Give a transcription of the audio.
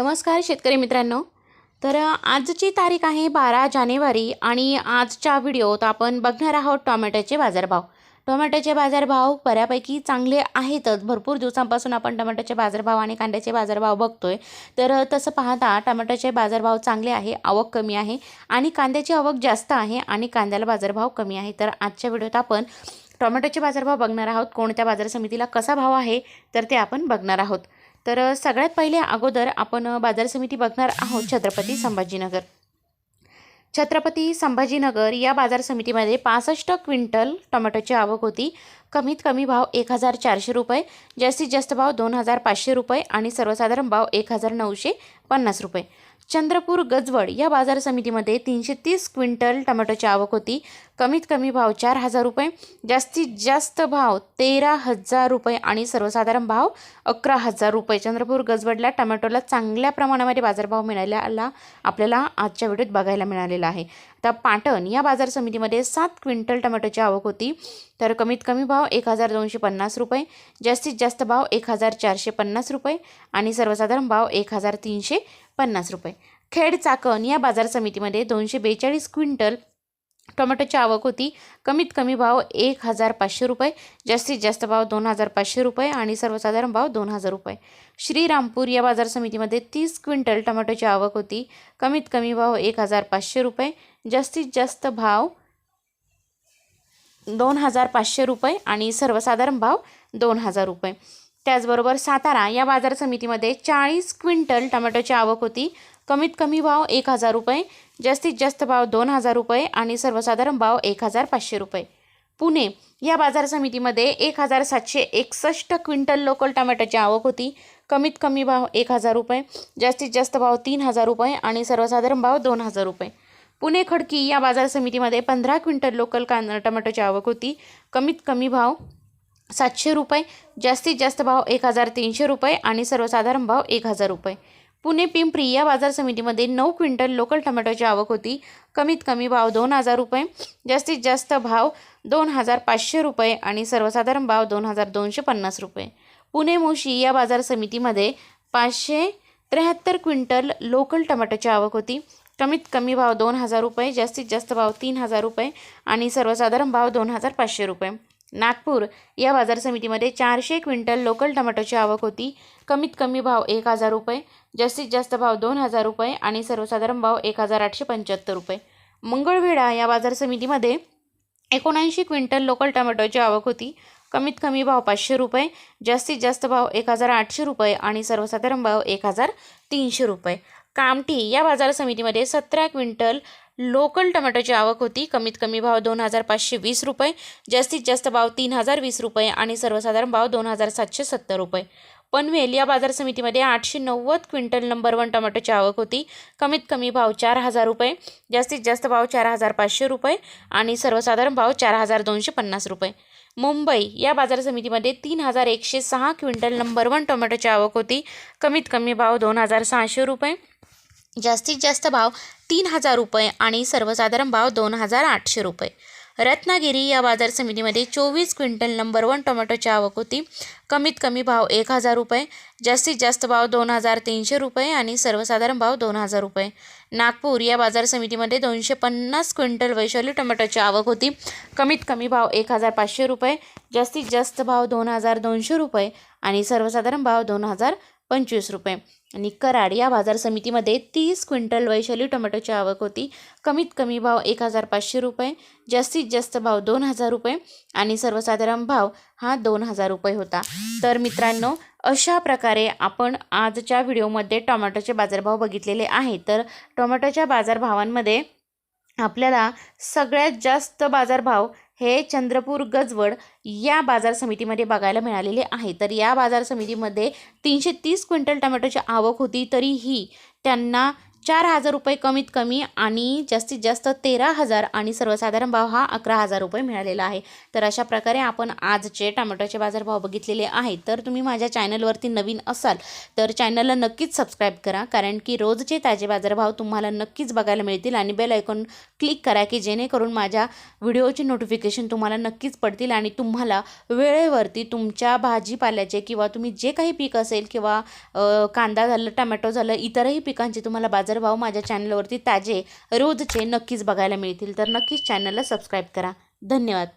नमस्कार शेतकरी मित्रांनो. तर आजची तारीख आहे बारा जानेवारी आणि आजच्या व्हिडिओत आपण बघणार आहोत टोमॅटोचे बाजारभाव. टोमॅटोचे बाजारभाव बऱ्यापैकी चांगले आहेतच. भरपूर दिवसांपासून आपण टोमॅटोचे बाजारभाव आणि कांद्याचे बाजारभाव बघतोय. तर तसं पाहता टोमॅटोचे बाजारभाव चांगले आहे आवक कमी आहे आणि कांद्याची आवक जास्त आहे आणि कांद्याला बाजारभाव कमी आहे. तर आजच्या व्हिडिओत आपण टोमॅटोचे बाजारभाव बघणार आहोत. कोणत्या बाजार समितीला कसा भाव आहे तर ते आपण बघणार आहोत. तर सगळ्यात पहिले अगोदर आपण बाजार समिती बघणार आहोत छत्रपती संभाजीनगर. छत्रपती संभाजीनगर या बाजार समितीमध्ये पासष्ट क्विंटल टोमॅटोची आवक होती. कमीत कमी भाव एक हजार चारशे रुपये जास्तीत जास्त भाव दोन हजार पाचशे रुपये आणि सर्वसाधारण भाव एक हजार नऊशे पन्नास रुपये. चंद्रपूर गजवड या बाजार समितीमध्ये तीनशे तीस क्विंटल टोमॅटोची आवक होती. कमीत कमी भाव चार हजार रुपये जास्तीत जास्त भाव तेरा हजार रुपये आणि सर्वसाधारण भाव अकरा हजार रुपये. चंद्रपूर गजवडला टमॅटोला चांगल्या प्रमाणामध्ये बाजारभाव मिळाल्याला आपल्याला आजच्या व्हिडिओत बघायला मिळालेला आहे. आता पाटण या बाजार समितीमध्ये सात क्विंटल टमॅटोची आवक होती. तर कमीत कमी भाव एक हजार दोनशे पन्नास रुपये जास्तीत जास्त भाव एक हजार चारशे पन्नास रुपये आणि सर्वसाधारण भाव एक हजार तीनशे पन्नास रुपये. खेड चाकण या बाजार समितीमध्ये दोनशे बेचाळीस क्विंटल टोमॅटोची आवक होती. कमीत कमी भाव एक हजार पाचशे रुपये जास्तीत जास्त भाव दोन हजार पाचशे रुपये आणि सर्वसाधारण भाव दोन हजार रुपये. श्रीरामपूर या बाजार समितीमध्ये तीस क्विंटल टोमॅटोची आवक होती. कमीत कमी भाव एक हजार पाचशे रुपये जास्तीत जास्त भाव दोन हजार पाचशे रुपये आणि सर्वसाधारण भाव दोन हजार रुपये. त्याचबरोबर सातारा या बाजार समितीमध्ये चाळीस क्विंटल टमॅटोची आवक होती. कमीत कमी भाव एक हजार रुपये जास्तीत जास्त भाव दोन हजार रुपये आणि सर्वसाधारण भाव एक हजार पाचशे रुपये. पुणे या बाजार समितीमध्ये एक हजार सातशे एकसष्ट क्विंटल लोकल टमॅटोची आवक होती. कमीत कमी भाव एक हजार रुपये जास्तीत जास्त भाव तीन हजार रुपये आणि सर्वसाधारण भाव दोन हजार रुपये. पुणे खडकी या बाजार समितीमध्ये पंधरा क्विंटल लोकल कांदा टमॅटोची आवक होती. कमीत कमी भाव सातशे रुपये जास्तीत जास्त भाव एक हजार तीनशे रुपये आणि सर्वसाधारण भाव एक हजार रुपये. पुणे पिंपरी या बाजार समितीमध्ये नऊ क्विंटल लोकल टमॅटोची आवक होती. कमीत कमी भाव दोन हजार रुपये जास्तीत जास्त भाव दोन हजार पाचशे रुपये आणि सर्वसाधारण भाव दोन हजार दोनशे पन्नास रुपये. पुणे मोशी या बाजार समितीमध्ये पाचशे त्र्याहत्तर क्विंटल लोकल टमॅटोची आवक होती. कमीत कमी भाव दोन हजार रुपये जास्तीत जास्त भाव तीन हजार रुपये आणि सर्वसाधारण भाव दोन हजार पाचशे रुपये. नागपूर या बाजार समितीमध्ये चारशे क्विंटल लोकल टमाटोची आवक होती. कमीत कमी भाव एक हजार रुपये जास्तीत जास्त भाव दोन हजार रुपये आणि सर्वसाधारण भाव एक हजार आठशे पंच्याहत्तर रुपये. मंगळवेढा या बाजार समितीमध्ये एकोणऐंशी क्विंटल लोकल टमाटोची आवक होती. कमीत कमी भाव पाचशे रुपये जास्तीत जास्त भाव एक हजार आठशे रुपये आणि सर्वसाधारण भाव एक हजार तीनशे रुपये. कामठी या बाजार समितीमध्ये सतरा क्विंटल लोकल टमॅटोची आवक होती. कमीत कमी भाव दोन हजार पाचशे वीस रुपये जास्तीत जास्त भाव तीन हजार वीस रुपये आणि सर्वसाधारण भाव दोन हजार सातशे सत्तर रुपये. पनवेल या बाजार समितीमध्ये आठशे नव्वद क्विंटल नंबर वन टोमॅटोची आवक होती. कमीत कमी भाव चार हजार रुपये जास्तीत जास्त भाव चार हजार पाचशे रुपये आणि सर्वसाधारण भाव चार हजार दोनशे पन्नास रुपये. मुंबई या बाजार समितीमध्ये तीन हजार एकशे सहा क्विंटल नंबर वन टोमॅटोची आवक होती. कमीत कमी भाव दोन हजार सहाशे रुपये जास्तीत जास्त भाव तीन हजार रुपये आणि सर्वसाधारण भाव दोन हजार आठशे रुपये. रत्नागिरी या बाजार समितीमध्ये चोवीस क्विंटल नंबर वन टोमॅटोची आवक होती. कमीत कमी भाव एक हजार रुपये जास्तीत जास्त भाव दोन हजार तीनशे रुपये आणि सर्वसाधारण भाव दोन हजार रुपये. नागपूर या बाजार समितीमध्ये दोनशे पन्नास क्विंटल वैशाली टोमॅटोची आवक होती. कमीत कमी भाव एक हजार पाचशे रुपये जास्तीत जास्त भाव दोन हजार दोनशे रुपये आणि सर्वसाधारण भाव दोन हजार पंचवीस रुपये. आणि कराड या बाजार समितीमध्ये तीस क्विंटल वैशाली टोमॅटोची आवक होती. कमीत कमी भाव एक हजार पाचशे रुपये जास्तीत जास्त भाव दोन हजार रुपये आणि सर्वसाधारण भाव हा दोन हजार रुपये होता. तर मित्रांनो अशा प्रकारे आपण आजच्या व्हिडिओमध्ये टोमॅटोचे बाजारभाव बघितलेले आहे तर टोमॅटोच्या बाजारभावांमध्ये आपल्याला सगळ्यात जास्त बाजारभाव हे चंद्रपूर गजवड या बाजार समितीमध्ये बघायला मिळालेले आहे. तर या बाजार समितीमध्ये तीनशे तीस क्विंटल टमॅटोची आवक होती तरीही त्यांना चार हजार रुपये कमीत कमी आणि जास्तीत जास्त तेरा हजार आणि सर्वसाधारण भाव हा अकरा हजार रुपये मिळालेला आहे. तर अशा प्रकारे आपण आजचे टोमॅटोचे बाजारभाव बघितलेले आहेत. तर तुम्ही माझ्या चॅनलवरती नवीन असाल तर चॅनलला नक्कीच सबस्क्राईब करा कारण की रोजचे ताजे बाजारभाव तुम्हाला नक्कीच बघायला मिळतील आणि बेल ऐकून क्लिक करा की जेणेकरून माझ्या व्हिडिओचे नोटिफिकेशन तुम्हाला नक्कीच पडतील आणि तुम्हाला वेळेवरती तुमच्या भाजीपाल्याचे किंवा तुम्ही जे काही पीक असेल किंवा कांदा झालं टमॅटो झालं इतरही पिकांचे तुम्हाला बाजार बाजारभाव माझ्या चॅनलवरती ताजे रोजचे नक्कीच बघायला मिळतील. तर नक्कीच चॅनलला सबस्क्राईब करा. धन्यवाद.